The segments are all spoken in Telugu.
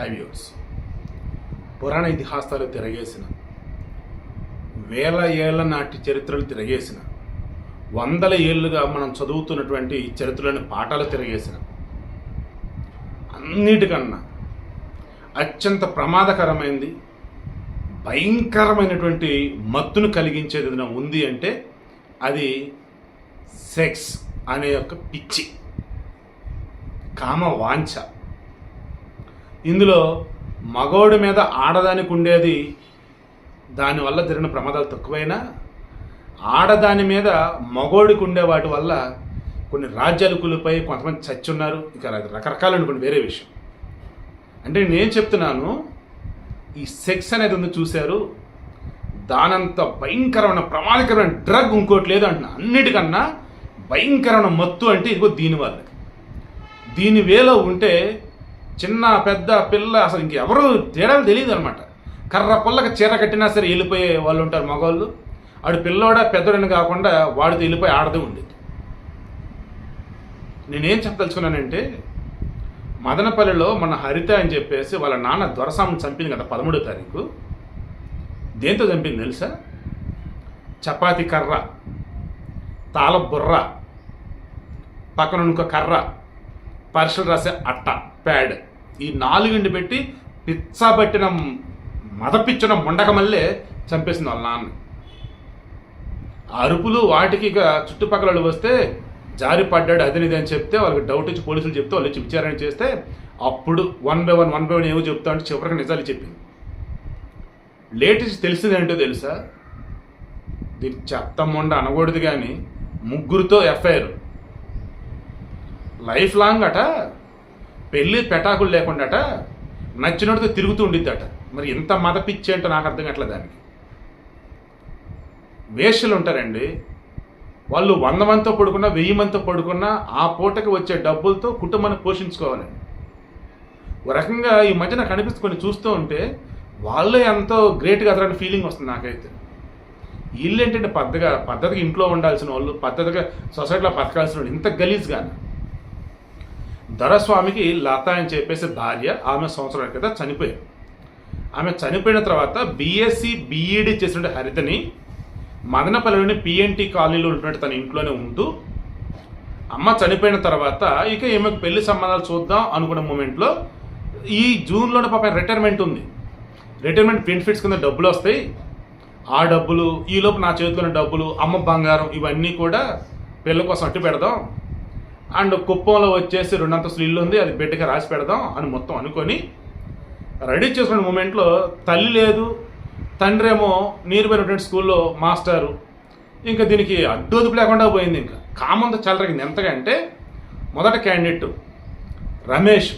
హైవ్యూర్స్ పురాణ ఇతిహాసాలు తిరగేసిన వేల ఏళ్ళ నాటి చరిత్రలు తిరగేసిన వందల ఏళ్ళుగా మనం చదువుతున్నటువంటి చరిత్రలోని పాఠాలు తిరగేసిన అన్నిటికన్నా అత్యంత ప్రమాదకరమైంది భయంకరమైనటువంటి మత్తును కలిగించేది ఏదైనా ఉంది అంటే అది సెక్స్ అనే యొక్క పిచ్చి కామ వాంఛ ఇందులో మగోడి మీద ఆడదానికి ఉండేది దానివల్ల జరిగిన ప్రమాదాలు తక్కువైనా ఆడదాని మీద మగోడికి ఉండే వాటి వల్ల కొన్ని రాజ్యాలు కూలిపోయి కొంతమంది చచ్చున్నారు. ఇక రకరకాలు అనుకోండి వేరే విషయం. అంటే నేను చెప్తున్నాను ఈ సెక్స్ అనేది ఉంది చూశారు. దానంత భయంకరమైన ప్రమాదకరమైన డ్రగ్ ఇంకోటి లేదు అంటున్నా. అన్నిటికన్నా భయంకరమైన మత్తు అంటే ఇదిగో దీనివల్ల. దీని వేలో ఉంటే చిన్న పెద్ద పిల్ల అసలు ఇంకెవరు తేడాలు తెలియదు అనమాట కర్ర పుల్లకి చీర కట్టినా సరే వెళ్ళిపోయే వాళ్ళు ఉంటారు మగవాళ్ళు. ఆడు పిల్లోడా పెద్దోడని కాకుండా వాడితో వెళ్ళిపోయి ఆడదే ఉండేది. నేనేం చెప్పదలుచుకున్నానంటే మదనపల్లిలో మన హరిత అని చెప్పేసి వాళ్ళ నాన్న దొరసాముని చంపింది కదా పదమూడో తారీఖు. దేంతో చంపింది తెలుసా? చపాతి కర్ర తాళ బుర్ర పక్కన ఇంకో కర్ర పరీక్షలు రాసే అట్ట ప్యాడ్. ఈ నాలుగింటి పెట్టి పిచ్చబట్టిన మదపిచ్చిన ముండక చంపేసింది వాళ్ళ నాన్న. అరుపులు వాటికి ఇక చుట్టుపక్కల వస్తే జారి పడ్డాడు అది ఇది అని చెప్తే వాళ్ళకి డౌట్ ఇచ్చి పోలీసులు చెప్తే వాళ్ళు వచ్చి విచారణ చేస్తే అప్పుడు one by one one by one ఏమో చెప్తా అంటే చివరికి నిజాలు చెప్పింది. లేటెస్ట్ తెలిసింది ఏంటో తెలుసా? దీని చెత్త మొండ అనకూడదు కానీ ముగ్గురితో ఎఫ్ఐఆర్. లైఫ్ లాంగ్ అట. పెళ్ళి పెటాకులు లేకుండా అట తిరుగుతూ ఉండిద్దట. మరి ఇంత మత అంటే నాకు అర్థం కావట్లేదు దానికి. వేషలు ఉంటారండి. వాళ్ళు వంద మందితో పడుకున్నా వెయ్యి మందితో పడుకున్నా ఆ పూటకి వచ్చే డబ్బులతో కుటుంబాన్ని పోషించుకోవాలండి ఒక రకంగా ఈ మధ్య నాకు అనిపిస్తుంది కొన్ని చూస్తూ ఉంటే వాళ్ళే ఎంతో గ్రేట్గా అదరని ఫీలింగ్ వస్తుంది నాకైతే. వీళ్ళు ఏంటంటే పద్ధతిగా పద్ధతిగా ఇంట్లో ఉండాల్సిన వాళ్ళు పద్ధతిగా సొసైటీలో బతకాల్సిన వాళ్ళు ఇంత గలీజ్గా దొరస్వామికి లత అని చెప్పేసి భార్య ఆమె సంవత్సరాల క్రితం చనిపోయింది. ఆమె చనిపోయిన తర్వాత బీఎస్సీ బీఈడి చేసిన హరితని మదనపల్లిలోని పిఎన్టీ కాలనీలో ఉన్నట్టు తన ఇంట్లోనే ఉంటూ అమ్మ చనిపోయిన తర్వాత ఇక ఈమెకు పెళ్ళి సంబంధాలు చూద్దాం అనుకున్న మూమెంట్లో ఈ జూన్లోనే పాప రిటైర్మెంట్ ఉంది. రిటైర్మెంట్ బెనిఫిట్స్ కింద డబ్బులు వస్తాయి. ఆ డబ్బులు ఈలోపు నా చేతిలో ఉన్న డబ్బులు అమ్మ బంగారం ఇవన్నీ కూడా పిల్ల కోసం అట్టు పెడదాం. అండ్ కుప్పంలో వచ్చేసి రెండంతస్తులు ఇల్లు ఉంది అది బిడ్డకి రాసి పెడదాం అని మొత్తం అనుకొని రెడీ చేసుకున్న మూమెంట్లో తల్లి లేదు తండ్రి ఏమో నీరు పోయినటువంటి స్కూల్లో మాస్టారు ఇంకా దీనికి అడ్డొదుపు లేకుండా పోయింది ఇంకా. కామంత చలరగింది. ఎంతగా అంటే మొదట క్యాండిడేట్ రమేష్.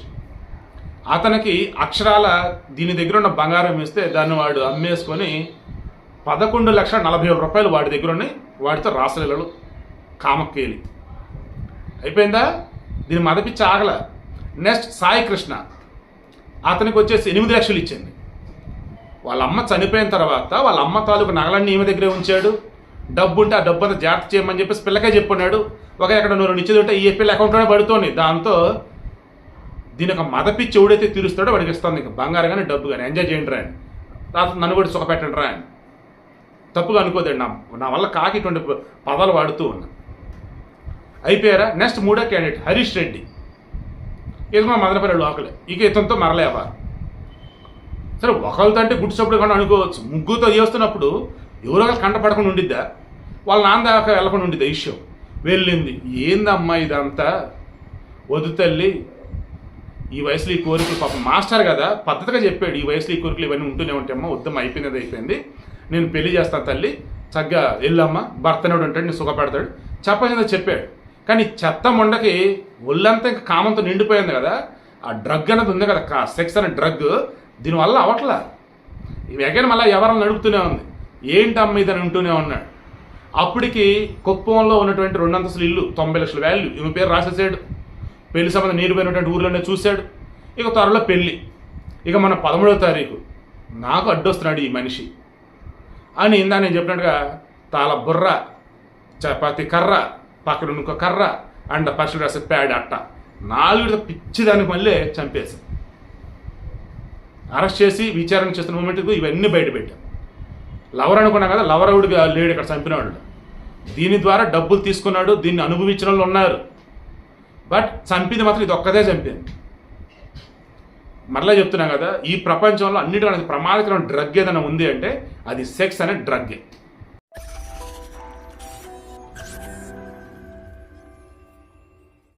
అతనికి అక్షరాల దీని దగ్గర ఉన్న బంగారం ఇస్తే దాన్ని వాడు అమ్మేసుకొని పదకొండు లక్షల నలభై వేల రూపాయలు వాడి దగ్గర ఉన్నాయి. వాడితో రాసలీలలు కామక్కేలి. అయిపోయిందా? దీని మదపిచ్చి ఆగల. నెక్స్ట్ సాయి కృష్ణ. అతనికి వచ్చేసి ఎనిమిది లక్షలు ఇచ్చింది. వాళ్ళ అమ్మ చనిపోయిన తర్వాత వాళ్ళ అమ్మ తాలూకు నగలన్నీ ఈమె దగ్గరే ఉంచాడు. డబ్బు ఉంటే ఆ డబ్బు అంతా జాగ్రత్త చేయమని చెప్పేసి పిల్లకే చెప్పున్నాడు. ఒక ఎక్కడ నూరు నిచ్చేది ఉంటే ఈ పిల్ల అకౌంట్లోనే పడుతోంది. దాంతో దీని ఒక మదపిచ్చి ఎవడైతే తీరుస్తాడో వాడికి ఇస్తుంది ఇంకా బంగారం కానీ డబ్బు కానీ ఎంజాయ్ చేయండి రా అని. తర్వాత నన్ను కూడా సుఖపెట్టండి రా అని. తప్పుగా అనుకోదండి నా నా వల్ల కాకి ఇటువంటి పదాలు వాడుతూ ఉన్నా అయిపోయారా? నెక్స్ట్ మూడో క్యాండిడేట్ హరీష్ రెడ్డి. ఇది మా మదనపల్లి లోకలే ఇక ఇతనితో మరలేవా సరే ఒకరితో అంటే గుడ్డు చప్పుడు కానీ అనుకోవచ్చు. ముగ్గురుతో చేస్తున్నప్పుడు ఎవరో ఒకరు కంట పడకుండా ఉండిద్దా? వాళ్ళ నాన్న దాకా వెళ్ళకుండా ఉండిద్దా? ఇష్యూ. వెళ్ళింది. ఏందమ్మా ఇదంతా? వద్దు తల్లి. ఈ వయసులో ఈ కోరికలు పాపం మాస్టర్ కదా పద్ధతిగా చెప్పాడు. ఈ వయసులో ఈ కోరికలు ఇవన్నీ ఉంటూనే ఉంటాయమ్మా వద్దమ్మా అయిపోయినది అయిపోయింది. నేను పెళ్ళి చేస్తాను తల్లి. చక్కగా వెళ్ళమ్మా. భర్తనేవాడు ఉంటాడు నేను సుఖపెడతాడు. చెప్పాల్సిందో చెప్పాడు. కానీ చెత్త మొండకి ఒళ్ళంతా ఇంకా కామంతో నిండిపోయింది కదా. ఆ డ్రగ్ అనేది ఉంది కదా సెక్స్ అనే డ్రగ్. దీనివల్ల అవట్లా. ఇవి ఎగైనా మళ్ళీ ఎవరైనా నడుపుతూనే ఉంది. ఏంటమ్మ ఇదని ఉంటూనే ఉన్నాడు. అప్పటికి కుప్పంలో ఉన్నటువంటి రెండంతస్తులు ఇల్లు తొంభై లక్షల వాల్యూ. ఈమె పేరు రాసేసాడు పెళ్ళి సంబంధం నీరుపోయినటువంటి ఊర్లోనే చూశాడు. ఇక త్వరలో పెళ్ళి ఇక మన పదమూడవ తారీఖు. నాకు అడ్డొస్తున్నాడు ఈ మనిషి. అని ఇందా నేను చెప్పినట్టుగా తాళ బుర్ర చపాతి కర్ర పక్కన ఇంకో కర్ర అండ్ పర్సులు రాసే ప్యాడ్ అట్ట. నాలుగు పిచ్చి దానికి మళ్ళీ చంపేసి అరెస్ట్ చేసి విచారణ చేస్తున్న మూమెంట్కు ఇవన్నీ బయటపెట్టాం లవర్ అనుకున్నాం కదా లవర్ అవుడుగా లేడు ఇక్కడ చంపినవాడు దీని ద్వారా డబ్బులు తీసుకున్నాడు దీన్ని అనుభవించిన వాళ్ళు ఉన్నారు. బట్ చంపింది మాత్రం ఇది ఒక్కదే చంపింది మరలా చెప్తున్నాం కదా ఈ ప్రపంచంలో అన్నిటికన్నా ప్రమాదకరమైన డ్రగ్ ఏదైనా ఉంది అంటే అది సెక్స్ అనే డ్రగ్గే.